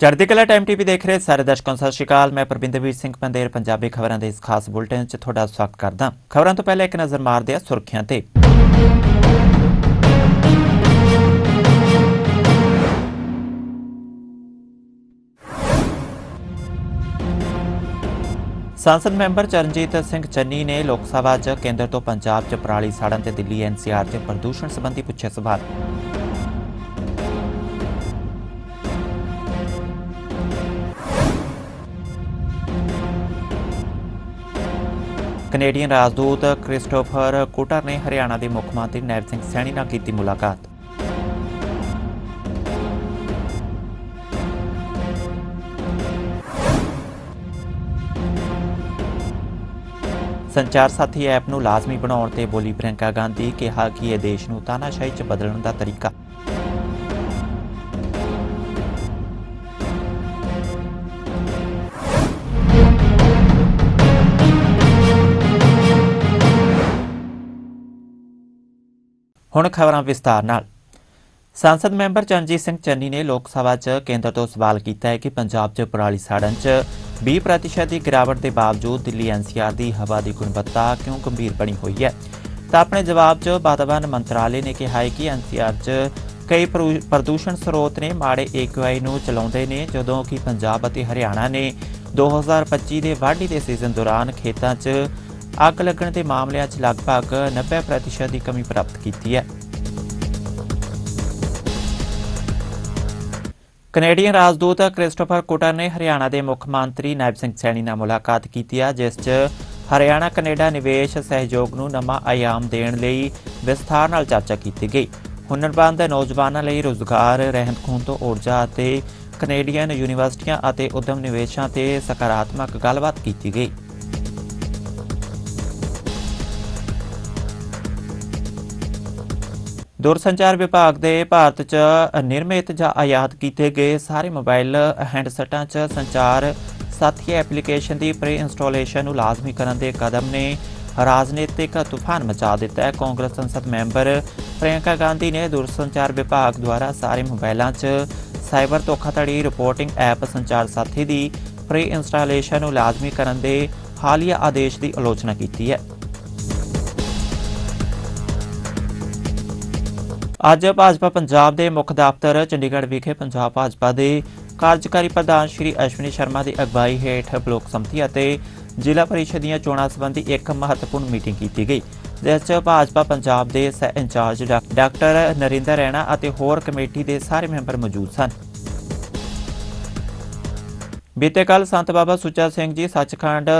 ਚੜ੍ਹਦੀ ਕਲਾ time TV ਦੇਖ ਰਹੇ ਸਾਰੇ ਦਰਸ਼ਕਾਂ ਸਤਿ ਸ਼੍ਰੀ ਅਕਾਲ। ਮੈਂ ਪ੍ਰਬਿੰਦਰਵੀਰ ਸਿੰਘ ਪੰਦੇਰ, ਪੰਜਾਬੀ ਖਬਰਾਂ ਦੇ ਇਸ ਖਾਸ ਬੁਲਟਨ 'ਚ ਤੁਹਾਡਾ ਸਵਾਗਤ ਕਰਦਾ ਖਬਰਾਂ ਤੋਂ ਪਹਿਲਾਂ ਇੱਕ ਨਜ਼ਰ ਮਾਰਦੇ ਹਾਂ ਸੁਰਖੀਆਂ ਤੇ। ਸੰਸਦ ਮੈਂਬਰ ਚਰਨਜੀਤ ਸਿੰਘ ਚੰਨੀ ਨੇ ਲੋਕ ਸਭਾ 'ਚ ਕੇਂਦਰ ਤੋਂ ਪੰਜਾਬ 'ਚ ਪਰਾਲੀ ਸਾੜਨ ਤੇ ਦਿੱਲੀ ਐਨਸੀਆਰ 'ਚ ਪ੍ਰਦੂਸ਼ਣ ਸੰਬੰਧੀ ਪੁੱਛੇ ਸਵਾਲ। ਕੈਨੇਡੀਅਨ ਰਾਜਦੂਤ ਕ੍ਰਿਸਟੋਫਰ ਕੁਟਰ ਨੇ ਹਰਿਆਣਾ ਦੇ ਮੁੱਖ ਮੰਤਰੀ ਨੈਬ ਸਿੰਘ ਸੈਣੀ ਨਾਲ ਕੀਤੀ ਮੁਲਾਕਾਤ। ਸੰਚਾਰ ਸਾਥੀ ਐਪ ਨੂੰ ਲਾਜ਼ਮੀ ਬਣਾਉਣ ਤੇ ਬੋਲੀ ਪ੍ਰਿਯੰਕਾ ਗਾਂਧੀ ਕਿਹਾ ਕਿ ਇਹ ਦੇਸ਼ ਨੂੰ ਤਾਨਾਸ਼ਾਹੀ 'ਚ ਬਦਲਣ ਦਾ ਤਰੀਕਾ। ਹੁਣ ਖਬਰਾਂ ਵਿਸਤਾਰ ਨਾਲ। ਸੰਸਦ ਮੈਂਬਰ ਚਰਨਜੀਤ ਸਿੰਘ ਚੰਨੀ ਨੇ ਲੋਕ ਸਭਾ 'ਚ ਕੇਂਦਰ ਤੋਂ ਸਵਾਲ ਕੀਤਾ ਹੈ ਕਿ ਪੰਜਾਬ 'ਚ ਪਰਾਲੀ ਸਾੜਨ 'ਚ 20% ਦੀ ਗਿਰਾਵਟ ਦੇ ਬਾਵਜੂਦ ਦਿੱਲੀ ਐਨਸੀਆਰ ਦੀ ਹਵਾ ਦੀ ਗੁਣਵੱਤਾ ਕਿਉਂ ਗੰਭੀਰ ਬਣੀ ਹੋਈ ਹੈ? ਤਾਂ ਆਪਣੇ ਜਵਾਬ 'ਚ ਵਾਤਾਵਰਣ ਮੰਤਰਾਲੇ ਨੇ ਕਿਹਾ ਹੈ ਕਿ ਐਨਸੀਆਰ 'ਚ ਕਈ ਪ੍ਰਦੂ- ਪ੍ਰਦੂਸ਼ਣ ਸਰੋਤ ਨੇ ਮਾੜੇ ਏਕਵਾਈ ਨੂੰ ਚਲਾਉਂਦੇ ਨੇ, ਜਦੋਂ ਕਿ ਪੰਜਾਬ ਅਤੇ ਹਰਿਆਣਾ ਨੇ 2025 ਦੇ ਵਾਢੀ ਦੇ ਸੀਜ਼ਨ ਦੌਰਾਨ ਖੇਤਾਂ 'ਚ ਅੱਗ ਲੱਗਣ ਦੇ ਮਾਮਲਿਆਂ 'ਚ ਲਗਭਗ 90% ਦੀ ਕਮੀ ਪ੍ਰਾਪਤ ਕੀਤੀ ਹੈ। ਕੈਨੇਡੀਅਨ ਰਾਜਦੂਤ ਕ੍ਰਿਸਟੋਫਰ ਕੁਟਰ ਨੇ ਹਰਿਆਣਾ ਦੇ ਮੁੱਖ ਮੰਤਰੀ ਨਾਇਬ ਸਿੰਘ ਸੈਣੀ ਨਾਲ ਮੁਲਾਕਾਤ ਕੀਤੀ ਹੈ ਜਿਸ 'ਚ ਹਰਿਆਣਾ, ਕੈਨੇਡਾ ਨਿਵੇਸ਼ ਸਹਿਯੋਗ ਨੂੰ ਨਵਾਂ ਆਯਾਮ ਦੇਣ ਲਈ ਵਿਸਥਾਰ ਨਾਲ ਚਰਚਾ ਕੀਤੀ ਗਈ। ਹੁਨਰਮੰਦ ਨੌਜਵਾਨਾਂ ਲਈ ਰੋਜ਼ਗਾਰ, ਰਹਿੰਦ ਖੂੰਹਦ ਤੋਂ ਊਰਜਾ ਅਤੇ ਕੈਨੇਡੀਅਨ ਯੂਨੀਵਰਸਿਟੀਆਂ ਅਤੇ ਉਦਮ ਨਿਵੇਸ਼ਾਂ ਤੇ ਸਕਾਰਾਤਮਕ ਗੱਲਬਾਤ ਕੀਤੀ ਗਈ। ਦੂਰਸੰਚਾਰ ਵਿਭਾਗ ਦੇ ਭਾਰਤ 'ਚ ਨਿਰਮਿਤ ਜਾਂ ਆਯਾਤ ਕੀਤੇ ਗਏ ਸਾਰੇ ਮੋਬਾਈਲ ਹੈਂਡਸੈਟਾਂ 'ਚ ਸੰਚਾਰ ਸਾਥੀ ਐਪਲੀਕੇਸ਼ਨ ਦੀ ਪ੍ਰੀ ਇੰਸਟਾਲੇਸ਼ਨ ਨੂੰ ਲਾਜ਼ਮੀ ਕਰਨ ਦੇ ਕਦਮ ਨੇ ਰਾਜਨੀਤਿਕ ਤੂਫਾਨ ਮਚਾ ਦਿੱਤਾ ਹੈ। ਕਾਂਗਰਸ ਸੰਸਦ ਮੈਂਬਰ ਪ੍ਰਿਯੰਕਾ ਗਾਂਧੀ ਨੇ ਦੂਰਸੰਚਾਰ ਵਿਭਾਗ ਦੁਆਰਾ ਸਾਰੇ ਮੋਬਾਈਲਾਂ 'ਚ ਸਾਈਬਰ ਧੋਖਾਧੜੀ ਰਿਪੋਰਟਿੰਗ ਐਪ ਸੰਚਾਰ ਸਾਥੀ ਦੀ ਪ੍ਰੀ ਇੰਸਟਾਲੇਸ਼ਨ ਨੂੰ ਲਾਜ਼ਮੀ ਕਰਨ ਦੇ ਹਾਲੀਆ ਆਦੇਸ਼ ਦੀ ਆਲੋਚਨਾ ਕੀਤੀ ਹੈ। ਅੱਜ ਭਾਜਪਾ ਪੰਜਾਬ ਦੇ ਮੁੱਖ ਦਫ਼ਤਰ ਚੰਡੀਗੜ੍ਹ ਵਿਖੇ ਪੰਜਾਬ ਭਾਜਪਾ ਦੇ ਕਾਰਜਕਾਰੀ ਪ੍ਰਧਾਨ ਸ਼੍ਰੀ ਅਸ਼ਵਨੀ ਸ਼ਰਮਾ ਦੀ ਅਗਵਾਈ ਹੇਠ ਬਲਾਕ ਸੰਮਤੀ ਅਤੇ ਜ਼ਿਲ੍ਹਾ ਪਰਿਸ਼ਦ ਦੀਆਂ ਚੋਣਾਂ ਸੰਬੰਧੀ ਇੱਕ ਮਹੱਤਵਪੂਰਨ ਮੀਟਿੰਗ ਕੀਤੀ ਗਈ, ਜਿਸ 'ਚ ਭਾਜਪਾ ਪੰਜਾਬ ਦੇ ਸਹਿ ਇੰਚਾਰਜ ਡਾਕਟਰ ਨਰਿੰਦਰ ਰੈਣਾ ਅਤੇ ਹੋਰ ਕਮੇਟੀ ਦੇ ਸਾਰੇ ਮੈਂਬਰ ਮੌਜੂਦ ਸਨ। ਬੀਤੇ ਕੱਲ ਸੰਤ ਬਾਬਾ ਸੁੱਚਾ ਸਿੰਘ ਜੀ ਸੱਚਖੰਡ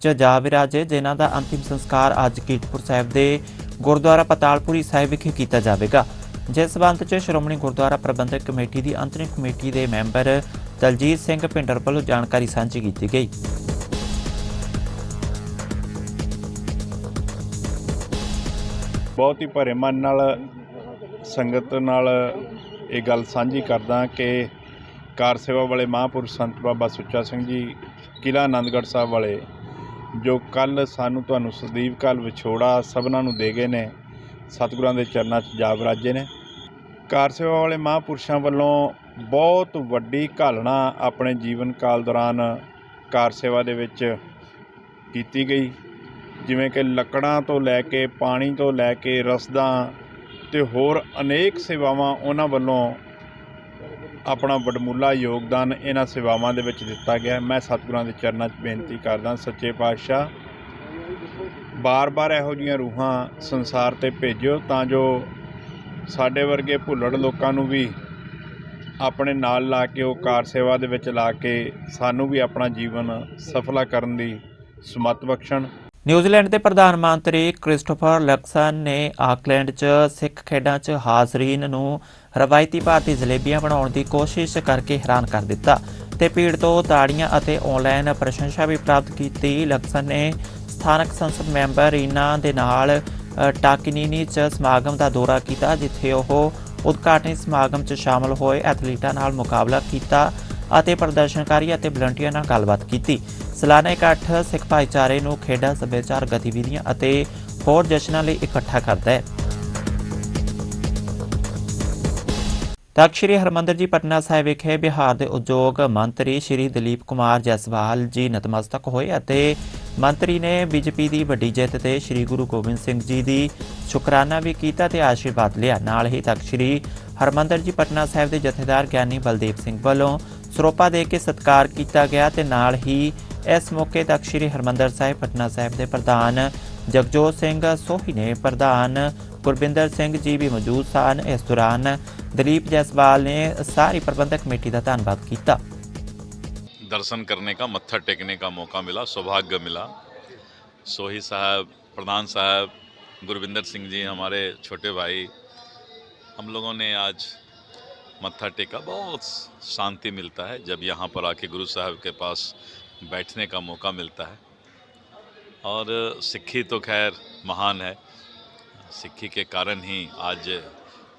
ਚ ਜਾ ਵਿਰਾਜੇ, ਜਿਨ੍ਹਾਂ ਦਾ ਅੰਤਿਮ ਸੰਸਕਾਰ ਅੱਜ ਕੀਰਤਪੁਰ ਸਾਹਿਬ ਦੇ ਗੁਰਦੁਆਰਾ ਪਤਾਲਪੁਰੀ ਸਾਹਿਬ ਵਿਖੇ ਕੀਤਾ ਜਾਵੇਗਾ, ਜਿਸ ਸਬੰਧ ਚ ਸ਼੍ਰੋਮਣੀ ਗੁਰਦੁਆਰਾ ਪ੍ਰਬੰਧਕ ਕਮੇਟੀ ਦੀ ਅੰਤਰਿਮ ਕਮੇਟੀ ਦੇ ਮੈਂਬਰ ਦਲਜੀਤ ਸਿੰਘ ਭਿੰਡਰ ਵੱਲੋਂ ਜਾਣਕਾਰੀ ਸਾਂਝੀ ਕੀਤੀ ਗਈ। ਬਹੁਤ ਹੀ ਭਰੇ ਮਨ ਨਾਲ ਸੰਗਤ ਨਾਲ ਇਹ ਗੱਲ ਸਾਂਝੀ ਕਰਦਾ ਕਿ ਕਾਰ ਸੇਵਾ ਵਾਲੇ ਮਹਾਂਪੁਰਸ਼ ਸੰਤ ਬਾਬਾ ਸੁੱਚਾ ਸਿੰਘ ਜੀ, ਕਿਲ੍ਹਾ ਆਨੰਦਗੜ੍ਹ ਸਾਹਿਬ ਵਾਲੇ ਜੋ ਕੱਲ ਸਾਨੂੰ ਤੁਹਾਨੂੰ ਸਦੀਵ ਕਾਲ ਵਿਛੋੜਾ ਸਭਨਾਂ ਨੂੰ ਦੇ ਗਏ ਨੇ, ਸਤਿਗੁਰਾਂ ਦੇ ਚਰਨਾਂ 'ਚ ਜਾ ਵਿਰਾਜੇ ਨੇ। ਕਾਰ ਸੇਵਾ ਵਾਲੇ ਮਹਾਂਪੁਰਸ਼ਾਂ ਵੱਲੋਂ ਬਹੁਤ ਵੱਡੀ ਘਾਲਣਾ ਆਪਣੇ ਜੀਵਨ ਕਾਲ ਦੌਰਾਨ ਕਾਰ ਸੇਵਾ ਦੇ ਵਿੱਚ ਕੀਤੀ ਗਈ। ਜਿਵੇਂ ਕਿ ਲੱਕੜਾਂ ਤੋਂ ਲੈ ਕੇ ਪਾਣੀ ਤੋਂ ਲੈ ਕੇ ਰਸਦਾਂ ਤੇ ਹੋਰ ਅਨੇਕ ਸੇਵਾਵਾਂ ਉਹਨਾਂ ਵੱਲੋਂ ਆਪਣਾ ਵਡਮੁੱਲਾ ਯੋਗਦਾਨ ਇਹਨਾਂ ਸੇਵਾਵਾਂ ਦੇ ਵਿੱਚ ਦਿੱਤਾ ਗਿਆ ਮੈਂ ਸਤਿਗੁਰਾਂ ਦੇ ਚਰਨਾਂ 'ਚ ਬੇਨਤੀ ਕਰਦਾ ਸੱਚੇ ਪਾਤਸ਼ਾਹ, ਬਾਰ-ਬਾਰ ਇਹੋ ਜਿਹੀਆਂ ਰੂਹਾਂ ਸੰਸਾਰ ਤੇ ਭੇਜਿਓ ਤਾਂ ਜੋ ਸਾਡੇ ਵਰਗੇ ਭੁੱਲੜ ਲੋਕਾਂ ਨੂੰ ਵੀ ਆਪਣੇ ਨਾਲ ਲਾ ਕੇ, ਉਹ ਕਾਰ ਸੇਵਾ ਦੇ ਵਿੱਚ ਲਾ ਕੇ ਸਾਨੂੰ ਵੀ ਆਪਣਾ ਜੀਵਨ ਸਫਲਾ ਕਰਨ ਦੀ ਸਮੱਤ ਬਖਸ਼ਣ। ਨਿਊਜ਼ੀਲੈਂਡ ਦੇ ਪ੍ਰਧਾਨ ਮੰਤਰੀ ਕ੍ਰਿਸਟੋਫਰ ਲਕਸਨ ਨੇ ਆਕਲੈਂਡ 'ਚ ਸਿੱਖ ਖੇਡਾਂ 'ਚ ਹਾਜ਼ਰੀਨ ਨੂੰ ਰਵਾਇਤੀ ਭਾਰਤੀ ਜਲੇਬੀਆਂ ਬਣਾਉਣ ਦੀ ਕੋਸ਼ਿਸ਼ ਕਰਕੇ ਹੈਰਾਨ ਕਰ ਦਿੱਤਾ ਤੇ ਭੀੜ ਤੋਂ ਤਾੜੀਆਂ ਅਤੇ ਆਨਲਾਈਨ ਪ੍ਰਸ਼ੰਸਾ ਵੀ ਪ੍ਰਾਪਤ ਕੀਤੀ। ਲਕਸਨ ਨੇ ਸਥਾਨਕ ਸੰਸਦ ਮੈਂਬਰ ਰੀਨਾ ਦੇ ਨਾਲ ਅ, ਟਾਕਿਨੀਨੀ 'ਚ ਸਮਾਗਮ ਦਾ ਦੌਰਾ ਕੀਤਾ ਜਿੱਥੇ ਉਹ ਉਦਘਾਟਨੀ ਸਮਾਗਮ 'ਚ ਸ਼ਾਮਲ ਹੋਏ ਐਥਲੀਟਾਂ ਨਾਲ ਮੁਕਾਬਲਾ ਕੀਤਾ ਅਤੇ ਪ੍ਰਦਰਸ਼ਨਕਾਰੀ ਅਤੇ ਵਲੰਟੀਅਰ ਨਾਲ ਗੱਲਬਾਤ ਕੀਤੀ। ਸਾਲਾਨਾ ਇਕੱਠ ਸਿੱਖ ਭਾਈਚਾਰੇ ਨੂੰ ਖੇਡਾਂ, ਸੱਭਿਆਚਾਰ, ਗਤੀਵਿਧੀਆਂ ਅਤੇ ਹੋਰ ਜਸ਼ਨਾਂ ਲਈ ਇਕੱਠਾ ਕਰਦਾ ਹੈ। ਤਖ਼ਤ ਸ੍ਰੀ ਹਰਮੰਦਰ ਜੀ ਪਟਨਾ ਸਾਹਿਬ ਵਿਖੇ ਬਿਹਾਰ ਦੇ ਉਦਯੋਗ ਮੰਤਰੀ ਸ੍ਰੀ ਦਲੀਪ ਕੁਮਾਰ ਜੈਸਵਾਲ ਜੀ ਨਤਮਸਤਕ ਹੋਏ ਅਤੇ ਮੰਤਰੀ ਨੇ ਬੀਜੇਪੀ ਦੀ ਵੱਡੀ ਜਿੱਤ ਤੇ ਸ੍ਰੀ ਗੁਰੂ ਗੋਬਿੰਦ ਸਿੰਘ ਜੀ ਦੀ ਸ਼ੁਕਰਾਨਾ ਵੀ ਕੀਤਾ ਤੇ ਆਸ਼ੀਰਵਾਦ ਲਿਆ। ਨਾਲ ਹੀ ਤਖ਼ਤ ਸ੍ਰੀ ਹਰਮੰਦਰ ਜੀ ਪਟਨਾ ਸਾਹਿਬ ਦੇ ਜਥੇਦਾਰ ਗਿਆਨੀ ਬਲਦੇਵ ਸਿੰਘ ਵੱਲੋਂ ਸਰੋਪਾ ਦੇ ਕੇ ਸਤਿਕਾਰ ਕੀਤਾ ਗਿਆ ਤੇ ਨਾਲ ਹੀ ਇਸ ਮੌਕੇ ਤਖ਼ਤ ਸ੍ਰੀ ਹਰਮੰਦਰ ਸਾਹਿਬ ਪਟਨਾ ਸਾਹਿਬ ਦੇ ਪ੍ਰਧਾਨ ਜਗਜੋਤ ਸਿੰਘ ਸੋਹੀ ਨੇ ਪ੍ਰਧਾਨ ਗੁਰਬਿੰਦਰ ਸਿੰਘ ਜੀ ਵੀ ਮੌਜੂਦ ਸਨ ਇਸ ਦੌਰਾਨ ਦਲੀਪ ਜੈਸਵਾਲ ਨੇ ਸਾਰੀ ਪ੍ਰਬੰਧਕ ਕਮੇਟੀ ਦਾ ਧੰਨਵਾਦ ਕੀਤਾ दर्शन करने का मत्था टेकने का मौका मिला सौभाग्य मिला सोही साहब प्रधान साहब गुरविंदर सिंह जी हमारे छोटे भाई हम लोगों ने आज मत्था टेका बहुत शांति मिलता है जब यहाँ पर आके गुरु साहब के पास बैठने का मौका मिलता है। और सिक्खी तो खैर महान है। सिक्खी के कारण ही आज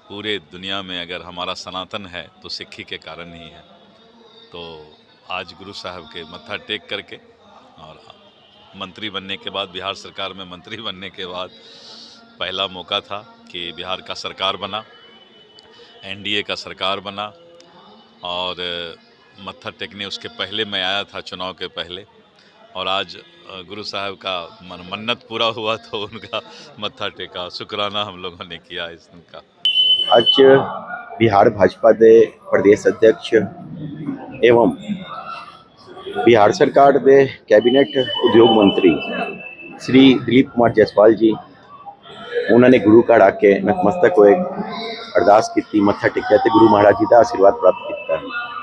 पूरे दुनिया में अगर हमारा सनातन है तो सिक्खी के कारण ही है। तो आज गुरु साहब के मत्था टेक करके और मंत्री बनने के बाद, बिहार सरकार में मंत्री बनने के बाद पहला मौका था कि बिहार का सरकार बना, एनडीए का सरकार बना और मत्था टेकने उसके पहले मैं आया था चुनाव के पहले और आज गुरु साहब का मन, मन्नत पूरा हुआ तो उनका मत्था टेका शुक्राना हम लोगों ने किया इस दिन का आज बिहार भाजपा के प्रदेश अध्यक्ष एवं बिहार सरकार के कैबिनेट उद्योग मंत्री श्री दिलीप कुमार जायसवाल जी उन्होंने गुरु घर आके नतमस्तक हो अरदास की मत्था टेकया तो गुरु महाराज जी का आशीर्वाद प्राप्त किया।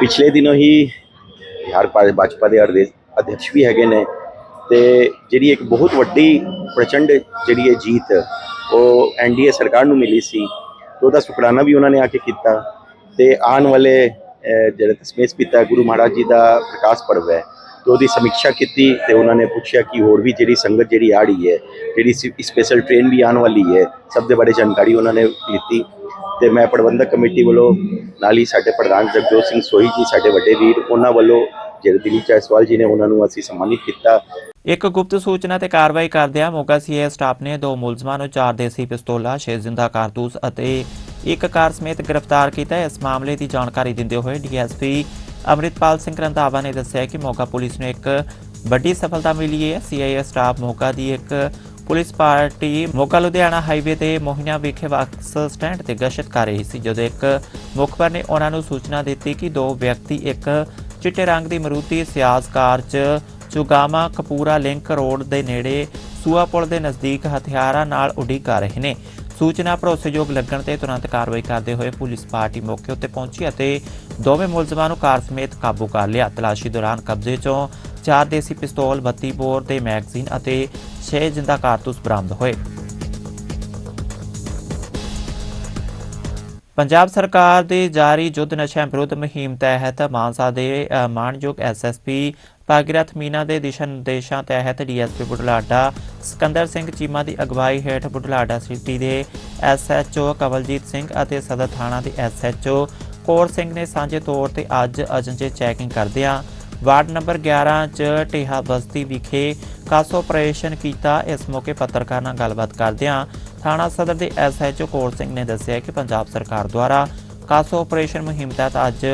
ਪਿਛਲੇ ਦਿਨੋਂ ਹੀ ਬਿਹਾਰ ਭਾ- ਭਾਜਪਾ ਦੇ ਅਰਦੇ- ਅਧਿਕਸ਼ ਵੀ ਹੈਗੇ ਨੇ ਤੇ ਜਿਹੜੀ ਇੱਕ ਬਹੁਤ ਵੱਡੀ ਪ੍ਰਚੰਡ ਜਿਹੜੀ ਇਹ ਜੀਤ ਉਹ ਐਨਡੀਏ ਸਰਕਾਰ ਨੂੰ ਮਿਲੀ ਸੀ ਤੇ ਉਹਦਾ ਸ਼ੁਕਰਾਨਾ ਵੀ ਉਹਨਾਂ ਨੇ ਆ ਕੇ ਕੀਤਾ ਤੇ ਆਉਣ ਵਾਲੇ ਅਹ, ਜਿਹੜੇ ਦਸਮੇਸ਼ ਪਿਤਾ ਗੁਰੂ ਮਹਾਰਾਜ ਜੀ ਦਾ ਪ੍ਰਕਾਸ਼ ਪਰਵ ਹੈ ਤੇ ਉਹਦੀ ਸਮੀਖਿਆ ਕੀਤੀ ਤੇ ਉਹਨਾਂ ਨੇ ਪੁੱਛਿਆ ਕਿ ਹੋਰ ਵੀ ਜਿਹੜੀ ਸੰਗਤ ਜਿਹੜੀ ਆ ਰਹੀ ਹੈ ਜਿਹੜੀ ਸਪੈਸ਼ਲ ਟ੍ਰੇਨ ਵੀ ਆਉਣ ਵਾਲੀ ਹੈ ਸਭ ਦੇ ਬਾਰੇ ਜਾਣਕਾਰੀ ਉਹਨਾਂ ਨੇ ਦਿੱਤੀ। ਤੇ ਮੈਂ ਪ੍ਰਬੰਧਕ ਕਮੇਟੀ ਵੱਲੋਂ ਨਾਲ ਹੀ ਸਾਡੇ ਪ੍ਰਧਾਨ ਜਗਜੋਤ ਸਿੰਘ ਸੋਹੀ ਜੀ, ਸਾਡੇ ਵੱਡੇ ਵੀਰ, ਉਹਨਾਂ ਵੱਲੋਂ ਜਿਹੜੇ ਦਿਲੀਪ ਜੈਸਵਾਲ ਜੀ ਨੇ, ਉਹਨਾਂ ਨੂੰ ਅਸੀਂ ਸਨਮਾਨਿਤ ਕੀਤਾ। ਇੱਕ ਗੁਪਤ ਸੂਚਨਾ ਤੇ ਕਾਰਵਾਈ ਕਰਦਿਆਂ ਮੋਗਾ ਸੀਏ ਸਟਾਫ ਨੇ ਦੋ ਮੁਲਜ਼ਮਾਂ ਨੂੰ ਚਾਰ ਦੇਸੀ ਪਿਸਤੌਲਾਂ, ਛੇ ਜ਼ਿੰਦਾ ਕਾਰਤੂਸ ਅਤੇ ਇੱਕ ਕਾਰ ਸਮੇਤ ਗ੍ਰਿਫਤਾਰ ਕੀਤਾ। ਇਸ ਮਾਮਲੇ ਦੀ ਜਾਣਕਾਰੀ ਦਿੰਦੇ ਹੋਏ ਡੀਐਸਪੀ ਅਮਰਿਤਪਾਲ ਸਿੰਘ ਰੰਧਾਵਾ ਨੇ ਦੱਸਿਆ ਕਿ ਮੋਗਾ ਪੁਲਿਸ ਨੂੰ ਇੱਕ ਵੱਡੀ ਸਫਲਤਾ ਮਿਲੀ ਹੈ। ਸੀਆਈਏ ਸਟਾਫ ਮੋਗਾ ਦੀ ਇੱਕ police party Moga, Ludhiana highway ਤੇ ਮੋਹਿਨਾ ਵਿਖੇ ਬੱਸ ਸਟੈਂਡ ਤੇ ਗਸ਼ਤ ਕਰ ਰਹੀ ਸੀ, ਜਦੋਂ ਇੱਕ ਮੁਖਬਰ ਨੇ ਉਹਨਾਂ ਨੂੰ ਸੂਚਨਾ ਦਿੱਤੀ ਕਿ ਦੋ ਵਿਅਕਤੀ ਇੱਕ ਚਿੱਟੇ ਰੰਗ ਦੀ ਮਰੂਤੀ ਸਿਆਜ਼ ਕਾਰ 'ਚ ਚੁਗਾਮਾ ਕਪੂਰਾ ਲਿੰਕ ਰੋਡ ਦੇ ਨੇੜੇ ਸੂਆ ਪੁਲ ਦੇ ਨਜ਼ਦੀਕ ਹਥਿਆਰਾਂ ਨਾਲ ਉਡੀਕ ਕਰ ਰਹੇ ਨੇ। ਸੂਚਨਾ ਭਰੋਸੇਯੋਗ ਲੱਗਣ ਤੇ ਤੁਰੰਤ ਕਾਰਵਾਈ ਕਰਦੇ ਹੋਏ ਪੁਲਿਸ ਪਾਰਟੀ ਮੌਕੇ ਉੱਤੇ ਪਹੁੰਚੀ ਅਤੇ ਦੋਵੇਂ ਮੁਲਜ਼ਮਾਂ ਨੂੰ ਕਾਰ ਸਮੇਤ ਕਾਬੂ ਕਰ ਲਿਆ। ਤਲਾਸ਼ੀ ਦੌਰਾਨ ਕਬਜ਼ੇ 'ਚੋਂ ਚਾਰ ਦੇਸੀ ਪਿਸਤੌਲ 32 ਬੋਰ ਦੇ ਮੈਗਜ਼ੀਨ ਅਤੇ 6 ਜਿੰਦਾ ਕਾਰਤੂਸ ਬਰਾਮਦ ਹੋਏ। ਪੰਜਾਬ ਸਰਕਾਰ ਦੇ ਜਾਰੀ ਜੁੱਧ ਨਸ਼ਿਆਂ ਵਿਰੁੱਧ ਮੁਹਿੰਮ ਤਹਿਤ ਮਾਨਸਾ ਦੇ ਅ, ਮਾਣਯੋਗ ਐਸਐਸਪੀ ਭਾਗੀਰਥ ਮੀਨਾ ਦੇ ਦਿਸ਼ਾ ਨਿਰਦੇਸ਼ਾਂ ਤਹਿਤ ਡੀਐਸਪੀ ਬੁਢਲਾਡਾ ਸਿਕੰਦਰ ਸਿੰਘ ਚੀਮਾ ਦੀ ਅਗਵਾਈ ਹੇਠ ਬੁਢਲਾਡਾ ਸਿਟੀ ਦੇ ਐਸਐਚਓ ਕਵਲਜੀਤ ਸਿੰਘ ਅਤੇ ਸਦਰ ਥਾਣਾ ਦੇ ਐਸਐਚਓ ਕੋਰ ਸਿੰਘ ਨੇ ਸਾਂਝੇ ਤੌਰ ਤੇ ਅੱਜ ਅਜੰਜੇ ਚੈਕਿੰਗ ਕਰਦਿਆਂ ਵਾਰਡ ਨੰਬਰ 11 ਚ ਟੇਹਾ ਬਸਤੀ ਵਿਖੇ ਕਾਸ ਆਪਰੇਸ਼ਨ ਕੀਤਾ। ਇਸ ਮੌਕੇ ਪੱਤਰਕਾਰਾਂ ਨਾਲ ਗੱਲਬਾਤ ਕਰਦਿਆਂ ਥਾਣਾ ਸਦਰ ਦੇ ਐਸਐਚਓ ਕੋਰ ਸਿੰਘ ਨੇ ਦੱਸਿਆ ਕਿ ਪੰਜਾਬ ਸਰਕਾਰ ਦੁਆਰਾ ਕਾਸ ਆਪਰੇਸ਼ਨ ਮੁਹਿੰਮ ਤਹਿਤ ਅੱਜ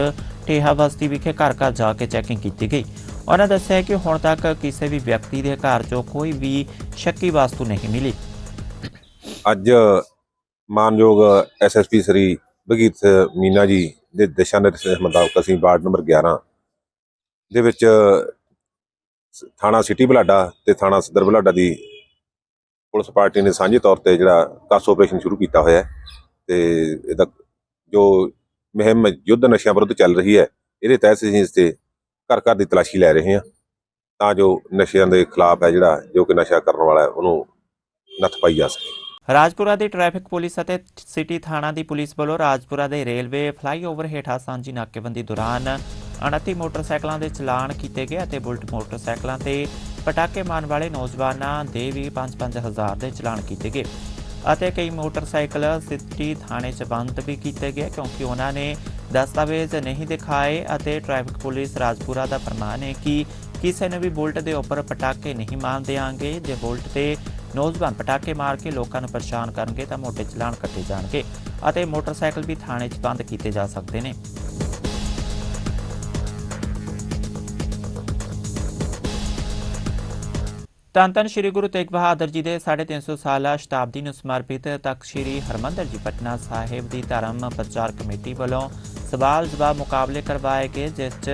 ਟੇਹਾ ਬਸਤੀ ਵਿਖੇ ਘਰ ਘਰ ਜਾ ਕੇ ਚੈਕਿੰਗ ਕੀਤੀ ਗਈ। ਉਹਨਾਂ ਦੱਸਿਆ ਕਿ ਹੁਣ ਤੱਕ ਕਿਸੇ ਵੀ ਵਿਅਕਤੀ ਦੇ ਘਰ 'ਚੋਂ ਕੋਈ ਵੀ ਸ਼ੱਕੀ ਵਸਤੂ ਨਹੀਂ ਮਿਲੀ। ਅੱਜ ਮਾਨਯੋਗ ਐਸਐਸਪੀ ਸ੍ਰੀ ਭਗੀਤ ਮੀਨਾ ਜੀ ਦੇ ਦਿਸ਼ਾ ਨਿਰਦੇਸ਼ ਮੁਤਾਬਕ ਅਸੀਂ ਵਾਰਡ ਨੰਬਰ 11 ਦੇ ਵਿੱਚ ਥਾਣਾ ਸਿਟੀ ਬਲਾਡਾ ਤੇ ਥਾਣਾ ਸਦਰ ਬਲਾਡਾ ਦੀ ਪੁਲਿਸ ਪਾਰਟੀ ਨੇ ਸਾਂਝੇ ਤੌਰ ਤੇ ਜਿਹੜਾ ਕਾਸ ਆਪਰੇਸ਼ਨ ਸ਼ੁਰੂ ਕੀਤਾ ਹੋਇਆ ਹੈ ਤੇ ਇਹਦਾ ਜੋ ਮੁਹਿੰਮ ਯੁੱਧ ਨਸ਼ਿਆਂ ਵਿਰੁੱਧ ਚੱਲ ਰਹੀ ਹੈ, ਇਹਦੇ ਤਹਿਤ ਅਸੀਂ ਇਸ ਤੇ ਘਰ ਘਰ ਦੀ ਤਲਾਸ਼ੀ ਲੈ ਰਹੇ ਹਾਂ ਤਾਂ ਜੋ ਨਸ਼ਿਆਂ ਦੇ ਖਿਲਾਫ ਹੈ ਜਿਹੜਾ, ਜੋ ਕਿ ਨਸ਼ਾ ਕਰਨ ਵਾਲਾ ਹੈ, ਉਹਨੂੰ ਨੱਥ ਪਾਈ ਜਾ ਸਕੇ। ਰਾਜਪੁਰਾ ਦੀ ਟ੍ਰੈਫਿਕ ਪੁਲਿਸ ਅਤੇ ਸਿਟੀ ਥਾਣਾ ਦੀ ਪੁਲਿਸ ਵੱਲੋਂ ਰਾਜਪੁਰਾ ਦੇ ਰੇਲਵੇ ਫਲਾਈਓਵਰ ਹੇਠਾਂ ਸਾਂਝੀ ਨਾਕੇਬੰਦੀ ਦੌਰਾਨ 29 ਮੋਟਰਸਾਈਕਲਾਂ ਦੇ ਚਲਾਨ ਕੀਤੇ ਗਏ ਅਤੇ ਬੁਲਟ ਮੋਟਰਸਾਈਕਲਾਂ ਤੇ ਪਟਾਕੇ ਮਾਰਨ ਵਾਲੇ ਨੌਜਵਾਨਾਂ ਦੇ ਵੀ 5-5 ਹਜ਼ਾਰ ਦੇ ਚਲਾਨ ਕੀਤੇ ਗਏ। ਅਤੇ ਕਈ ਮੋਟਰਸਾਈਕਲ ਸਿਟੀ ਥਾਣੇ 'ਚ ਬੰਦ ਵੀ ਕੀਤੇ ਗਏ ਕਿਉਂਕਿ ਉਹਨਾਂ ਨੇ ਦਸਤਾਵੇਜ਼ ਨਹੀਂ ਦਿਖਾਏ ਅਤੇ ਟ੍ਰੈਫਿਕ ਪੁਲਿਸ ਰਾਜਪੁਰਾ ਦਾ ਫਰਮਾਨ ਹੈ ਕਿ ਕਿਸੇ ਨੂੰ ਵੀ ਬੁਲਟ ਦੇ ਉੱਪਰ ਪਟਾਕੇ ਨਹੀਂ ਮਾਰਨ ਦੇਵਾਂਗੇ ਜੇ ਬੁਲਟ ਤੇ ਨੌਜਵਾਨ ਪਟਾਕੇ ਮਾਰ ਕੇ ਲੋਕਾਂ ਨੂੰ ਪਰੇਸ਼ਾਨ ਕਰਨਗੇ ਤਾਂ ਮੋਟੇ ਚਲਾਨ ਕੱਟੇ ਜਾਣਗੇ ਅਤੇ ਮੋਟਰਸਾਈਕਲ ਵੀ ਥਾਣੇ 'ਚ ਬੰਦ ਕੀਤੇ ਜਾ ਸਕਦੇ ਨੇ। ਤਨ ਤਨ ਸ੍ਰੀ ਗੁਰੂ ਤੇਗ ਬਹਾਦਰ ਜੀ ਦੇ 350 ਸਾਲਾ ਸ਼ਤਾਬਦੀ ਨੂੰ ਸਮਰਪਿਤ ਤਖਤ ਸ੍ਰੀ ਹਰਮੰਦਰ ਜੀ ਪਟਨਾ ਸਾਹਿਬ ਦੀ ਧਰਮ ਪ੍ਰਚਾਰ ਕਮੇਟੀ ਵੱਲੋਂ ਸਵਾਲ ਜਵਾਬ ਮੁਕਾਬਲੇ ਕਰਵਾਏ ਗਏ, ਜਿਸ 'ਚ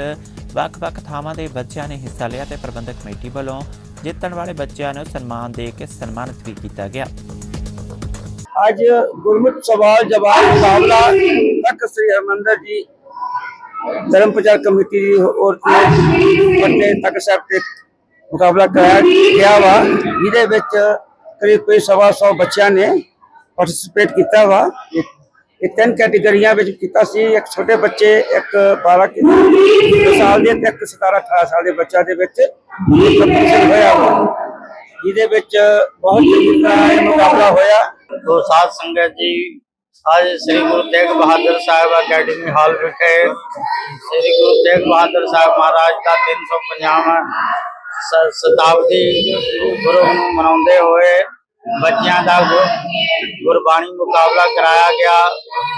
ਵੱਖ-ਵੱਖ ਥਾਵਾਂ ਦੇ ਬੱਚਿਆਂ ਨੇ ਹਿੱਸਾ ਲਿਆ ਤੇ ਪ੍ਰਬੰਧਕ ਕਮੇਟੀ ਵੱਲੋਂ ਜਿੱਤਣ ਵਾਲੇ ਬੱਚਿਆਂ ਨੂੰ ਸਨਮਾਨ ਦੇ ਕੇ ਸਨਮਾਨਿਤ ਵੀ ਕੀਤਾ ਗਿਆ। ਅੱਜ ਗੁਰਮੁਖ ਸਵਾਲ ਜਵਾਬ ਮੁਕਾਬਲਾ ਤਖਤ ਸ੍ਰੀ ਹਰਮੰਦਰ ਜੀ ਧਰਮ ਪ੍ਰਚਾਰ ਕਮੇਟੀ ਔਰ ਪਟਨੇ ਤਖਤ ਸਾਹਿਬ ਤੇ ਮੁਕਾਬਲਾ ਕਰਾਇਆ ਗਿਆ ਵਾ ਜਿਹਦੇ ਵਿੱਚ ਕਰੀਬ ਕੋਈ ਸਵਾ ਸੌ ਬੱਚਿਆਂ ਨੇ ਪਾਰਟਿਸਿਪੇਟ ਕੀਤਾ ਵਾ ਇਹ ਇਹ ਤਿੰਨ ਕੈਟਾਗਰੀਆਂ ਵਿੱਚ ਕੀਤਾ ਸੀ ਇੱਕ ਛੋਟੇ ਬੱਚੇ ਇੱਕ 12 ਕੁ ਸਾਲ ਦੇ ਤੇ ਇੱਕ 17 18 ਸਾਲ ਦੇ ਬੱਚਿਆਂ ਦੇ ਵਿੱਚ ਇਹ ਕੰਪੀਟੀਸ਼ਨ ਹੋਇਆ ਵਾ ਜਿਹਦੇ ਵਿੱਚ ਬਹੁਤ ਚੰਗੀ ਤਰ੍ਹਾਂ ਇਹ ਮੁਕਾਬਲਾ ਹੋਇਆ तो सात संगत जी आज श्री गुरु तेग बहादुर साहब अकेडमी हॉल विखे श्री गुरु तेग बहादुर साहब महाराज का तीन सौ पंजावा ਸ਼ਤਾਬਦੀ ਗੁਰੂ ਨੂੰ ਮਨਾਉਂਦੇ ਹੋਏ ਬੱਚਿਆਂ ਦਾ ਗੁਰਬਾਣੀ ਮੁਕਾਬਲਾ ਕਰਾਇਆ ਗਿਆ।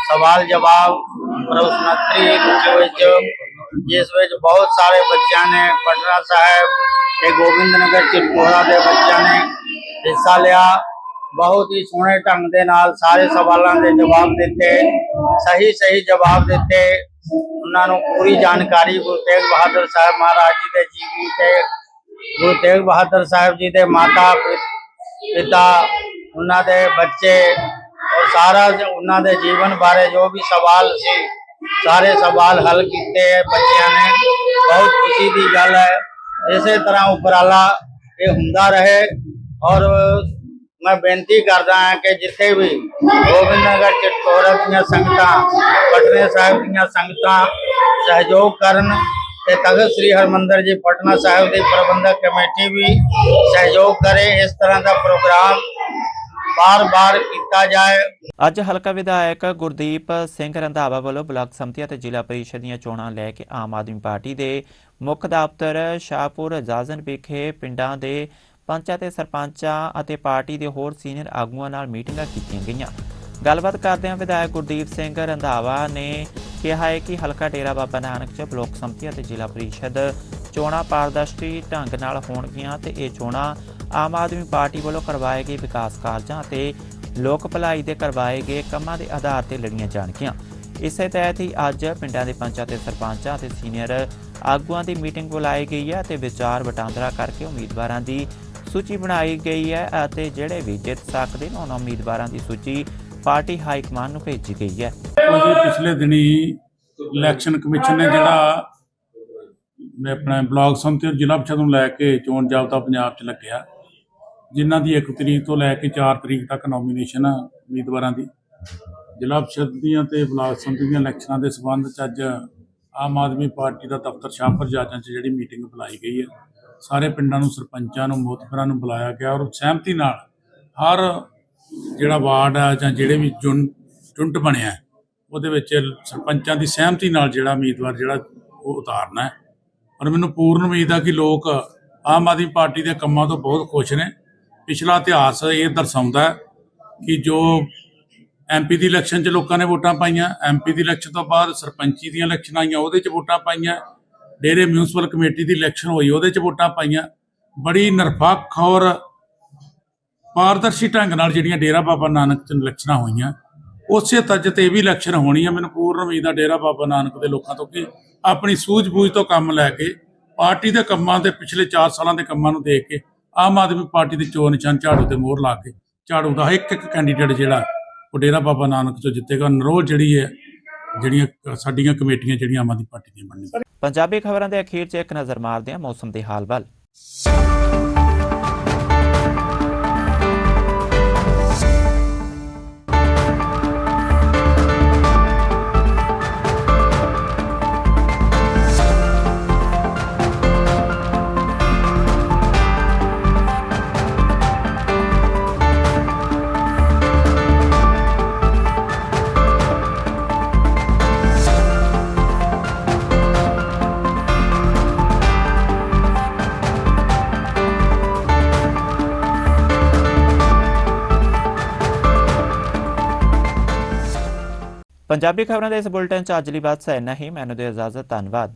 ਸਵਾਲ ਜਵਾਬ ਪ੍ਰਵਸਨਤਰੀ ਵਿੱਚ ਜਿਸ ਵਿੱਚ ਬਹੁਤ ਸਾਰੇ ਬੱਚਿਆਂ ਨੇ, ਪਟਨਾ ਸਾਹਿਬ ਤੇ ਗੋਬਿੰਦ ਨਗਰ ਚਿਲਕੋੜਾ ਦੇ ਬੱਚਿਆਂ ਨੇ ਹਿੱਸਾ ਲਿਆ। ਬਹੁਤ ਹੀ ਸੋਹਣੇ ਢੰਗ ਦੇ ਨਾਲ ਸਾਰੇ ਸਵਾਲਾਂ ਦੇ ਜਵਾਬ ਦਿੱਤੇ, ਸਹੀ ਸਹੀ ਜਵਾਬ ਦਿੱਤੇ। ਉਹਨਾਂ ਨੂੰ ਪੂਰੀ ਜਾਣਕਾਰੀ ਗੁਰੂ ਤੇਗ ਬਹਾਦਰ ਸਾਹਿਬ ਮਹਾਰਾਜ ਜੀ ਦੇ ਜੀਵਨ ਤੇ ਗੁਰੂ ਤੇਗ ਬਹਾਦਰ ਸਾਹਿਬ ਜੀ ਦੇ ਮਾਤਾ ਪਿ- ਪਿਤਾ, ਉਹਨਾਂ ਦੇ ਬੱਚੇ ਸਾਰਾ ਉਹਨਾਂ ਦੇ ਜੀਵਨ ਬਾਰੇ ਜੋ ਵੀ ਸਵਾਲ ਸੀ, ਸਾਰੇ ਸਵਾਲ ਹੱਲ ਕੀਤੇ ਬੱਚਿਆਂ ਨੇ। ਬਹੁਤ ਖੁਸ਼ੀ ਦੀ ਗੱਲ ਹੈ। ਇਸੇ ਤਰ੍ਹਾਂ ਉਪਰਾਲਾ ਇਹ ਹੁੰਦਾ ਰਹੇ ਔਰ ਮੈਂ ਬੇਨਤੀ ਕਰਦਾ ਹਾਂ ਕਿ ਜਿੱਥੇ ਵੀ ਗੋਬਿੰਦ ਨਗਰ ਚਟੋਰਾ ਦੀਆਂ ਸੰਗਤਾਂ, ਪਟਨੇ ਸਾਹਿਬ ਦੀਆਂ ਸੰਗਤਾਂ ਸਹਿਯੋਗ ਕਰਨ ਤੇ ਤਖਤ ਸ੍ਰੀ ਹਰਮੰਦਰ ਜੀ ਪਟਨਾ ਸਾਹਿਬ ਦੀ ਪ੍ਰਬੰਧਕ ਕਮੇਟੀ ਵੀ ਸਹਿਯੋਗ ਕਰੇ ਇਸ ਤਰ੍ਹਾਂ ਦਾ ਪ੍ਰੋਗਰਾਮ ਬਾਰ-ਬਾਰ ਕੀਤਾ ਜਾਏ ਅੱਜ ਹਲਕਾ ਵਿਧਾਇਕ ਗੁਰਦੀਪ ਸਿੰਘ ਰੰਧਾਵਾ ਵੱਲੋਂ ਬਲਾਕ ਸੰਮਤੀ ਅਤੇ ਜ਼ਿਲ੍ਹਾ ਪਰਿਸ਼ਦ ਦੀਆਂ ਚੋਣਾਂ ਲੈ ਕੇ ਆਮ ਆਦਮੀ ਪਾਰਟੀ ਦੇ ਮੁੱਖ ਦਫ਼ਤਰ ਸ਼ਾਹਪੁਰ ਜਾਜ਼ਨ ਵਿਖੇ ਪਿੰਡਾਂ ਦੇ ਪੰਚਾਇਤ ਤੇ ਸਰਪੰਚਾਂ ਅਤੇ ਪਾਰਟੀ ਦੇ ਹੋਰ ਸੀਨੀਅਰ ਆਗੂਆਂ ਨਾਲ ਮੀਟਿੰਗਾਂ ਕੀਤੀਆਂ ਗਈਆਂ। ਗੱਲਬਾਤ ਕਰਦਿਆਂ ਵਿਧਾਇਕ ਗੁਰਦੀਪ ਸਿੰਘ ਰੰਧਾਵਾ ਨੇ ਕਿਹਾ ਹੈ ਕਿ ਹਲਕਾ ਡੇਰਾ ਬਾਬਾ ਨਾਨਕ ਚ ਬਲਾਕ ਸੰਮਤੀ ਅਤੇ ਜ਼ਿਲ੍ਹਾ ਪਰਿਸ਼ਦ ਚੋਣਾਂ ਪਾਰਦਰਸ਼ੀ ਢੰਗ ਨਾਲ ਹੋਣਗੀਆਂ ਤੇ ਇਹ ਚੋਣਾਂ ਆਮ ਆਦਮੀ ਪਾਰਟੀ ਵੱਲੋਂ ਕਰਵਾਏ ਗਏ ਵਿਕਾਸ ਕਾਰਜਾਂ ਅਤੇ ਲੋਕ ਭਲਾਈ ਦੇ ਕਰਵਾਏ ਗਏ ਕੰਮਾਂ ਦੇ ਆਧਾਰ ਤੇ ਲੜੀਆਂ ਜਾਣਗੀਆਂ। ਇਸੇ ਤਹਿਤ ਹੀ ਅੱਜ ਪਿੰਡਾਂ ਦੇ ਪੰਚਾਂ ਤੇ ਸਰਪੰਚਾਂ ਅਤੇ ਸੀਨੀਅਰ ਆਗੂਆਂ ਦੀ ਮੀਟਿੰਗ ਬੁਲਾਈ ਗਈ ਹੈ ਤੇ ਵਿਚਾਰ ਵਟਾਂਦਰਾ ਕਰਕੇ ਉਮੀਦਵਾਰਾਂ ਦੀ ਸੂਚੀ ਬਣਾਈ ਗਈ ਹੈ ਅਤੇ ਜਿਹੜੇ ਵੀ ਜਿੱਤ ਸਕਦੇ ਨੇ ਉਹਨਾਂ ਉਮੀਦਵਾਰਾਂ ਦੀ ਸੂਚੀ ਪਾਰਟੀ ਹਾਈ ਕਮਾਂਡ ਨੂੰ ਭੇਜੀ ਗਈ ਹੈ। ਉਹਦੇ ਪਿਛਲੇ ਦਿਨੀ ਇਲੈਕਸ਼ਨ ਕਮਿਸ਼ਨ ਨੇ ਜਿਹੜਾ ਨੇ ਆਪਣਾ ਬਲਾਕ ਸੰਮਤੀ ਔਰ ਜ਼ਿਲ੍ਹਾ ਪਰਿਸ਼ਦ ਨੂੰ ਲੈ ਕੇ ਚੋਣ ਜਾਬਤਾ ਪੰਜਾਬ 'ਚ ਲੱਗਿਆ, ਜਿਨ੍ਹਾਂ ਦੀ 1 ਤਰੀਕ ਤੋਂ ਲੈ ਕੇ 4 ਤਰੀਕ ਤੱਕ ਨੋਮੀਨੇਸ਼ਨ ਉਮੀਦਵਾਰਾਂ ਦੀ। ਜ਼ਿਲ੍ਹਾ ਪਰਿਸ਼ਦ ਦੀਆਂ ਤੇ ਬਲਾਕ ਸੰਮਤੀ ਦੀਆਂ ਇਲੈਕਸ਼ਨਾਂ ਦੇ ਸੰਬੰਧ 'ਚ ਅੱਜ ਆਮ ਆਦਮੀ ਪਾਰਟੀ ਦਾ ਦਫ਼ਤਰ ਸ਼ਾਹਪੁਰ ਜਾਜਾਂ 'ਚ ਜਿਹੜੀ ਮੀਟਿੰਗ ਬੁਲਾਈ ਗਈ ਹੈ। ਸਾਰੇ ਪਿੰਡਾਂ ਨੂੰ, ਸਰਪੰਚਾਂ ਨੂੰ, ਮੋਤਬਰਾਂ ਨੂੰ ਬੁਲਾਇਆ ਗਿਆ ਔਰ ਸਹਿਮਤੀ ਨਾਲ ਹਰ ਜਿਹੜਾ ਵਾਰਡ ਆ ਜਾਂ ਜਿਹੜੇ ਵੀ ਚੁਣ ਬਣਿਆ ਉਹਦੇ ਵਿੱਚ ਸਰਪੰਚਾਂ ਦੀ ਸਹਿਮਤੀ ਨਾਲ ਜਿਹੜਾ ਉਮੀਦਵਾਰ ਜਿਹੜਾ ਉਹ ਉਤਾਰਨਾ ਹੈ। ਔਰ ਮੈਨੂੰ ਪੂਰਨ ਉਮੀਦ ਆ ਕਿ ਲੋਕ ਆਮ ਆਦਮੀ ਪਾਰਟੀ ਦੇ ਕੰਮਾਂ ਤੋਂ ਬਹੁਤ ਖੁਸ਼ ਨੇ। ਪਿਛਲਾ ਇਤਿਹਾਸ ਇਹ ਦਰਸਾਉਂਦਾ ਕਿ ਜੋ ਐਮਪੀ ਦੀ ਇਲੈਕਸ਼ਨ 'ਚ ਲੋਕਾਂ ਨੇ ਵੋਟਾਂ ਪਾਈਆਂ ਐਮਪੀ ਦੀ ਇਲੈਕਸ਼ਨ ਤੋਂ ਬਾਅਦ ਸਰਪੰਚੀ ਦੀਆਂ ਇਲੈਕਸ਼ਨਾਂ ਆਈਆਂ, ਉਹਦੇ 'ਚ ਵੋਟਾਂ ਪਾਈਆਂ, ਡੇਰੇ ਮਿਊਨਿਸਪਲ ਕਮੇਟੀ ਦੀ ਇਲੈਕਸ਼ਨ ਹੋਈ, ਉਹਦੇ 'ਚ ਵੋਟਾਂ ਪਾਈਆਂ। ਬੜੀ ਨਿਰਪੱਖ ਔਰ ਪਾਰਦਰਸ਼ੀ ਢੰਗ ਨਾਲ ਜਿਹੜੀਆਂ ਡੇਰਾ ਬਾਬਾ ਨਾਨਕ 'ਚ ਇਲੈਕਸ਼ਨਾਂ ਹੋਈਆਂ, ਉਸੇ ਤੱਜ ਤੇ ਇਹ ਵੀ ਇਲੈਕਸ਼ਨ ਹੋਣੀ ਆ। ਮੈਨੂੰ ਪੂਰਨ ਉਮੀਦ ਆ ਡੇਰਾ ਬਾਬਾ ਨਾਨਕ ਦੇ ਲੋਕਾਂ ਤੋਂ ਕਿ ਆਪਣੀ ਸੂਝ-ਬੂਝ ਤੋਂ ਕੰਮ ਲੈ ਕੇ, ਪਾਰਟੀ ਦੇ ਕੰਮਾਂ ਦੇ ਪਿਛਲੇ 4 ਸਾਲਾਂ ਦੇ ਕੰਮਾਂ ਨੂੰ ਦੇਖ ਕੇ, ਆਮ ਆਦਮੀ ਪਾਰਟੀ ਦੇ ਚੋਣ ਨਿਸ਼ਾਨ ਝਾੜੂ ਤੇ ਮੋਹਰ ਲਾ ਕੇ, ਝਾੜੂ ਦਾ ਇੱਕ ਇੱਕ ਕੈਂਡੀਡੇਟ ਜਿਹੜਾ, ਉਹ ਡੇਰਾ ਬਾਬਾ ਨਾਨਕ ਤੋਂ ਜਿੱਤੇਗਾ। ਨਰੋਲ ਜਿਹੜੀ ਹੈ, ਜਿਹੜੀਆਂ ਸਾਡੀਆਂ ਕਮੇਟੀਆਂ ਜਿਹੜੀਆਂ ਆਮ ਆਦਮੀ ਪਾਰਟੀ ਦੀਆਂ ਬਣਨੀਆਂ। ਪੰਜਾਬੀ ਖਬਰਾਂ ਦੇ ਅਖੀਰ 'ਚ ਇੱਕ ਨਜ਼ਰ ਮਾਰਦੇ ਹਾਂ ਮੌਸਮ ਦੇ ਹਾਲ ਵੱਲ। ਪੰਜਾਬੀ ਖਬਰਾਂ ਦੇ ਇਸ ਬੁਲਟਨ 'ਚ ਅੱਜ ਲਈ ਬਸ ਇੰਨਾ ਹੀ ਮੈਨੂੰ ਦੇ ਇਜਾਜ਼ਤ, ਧੰਨਵਾਦ।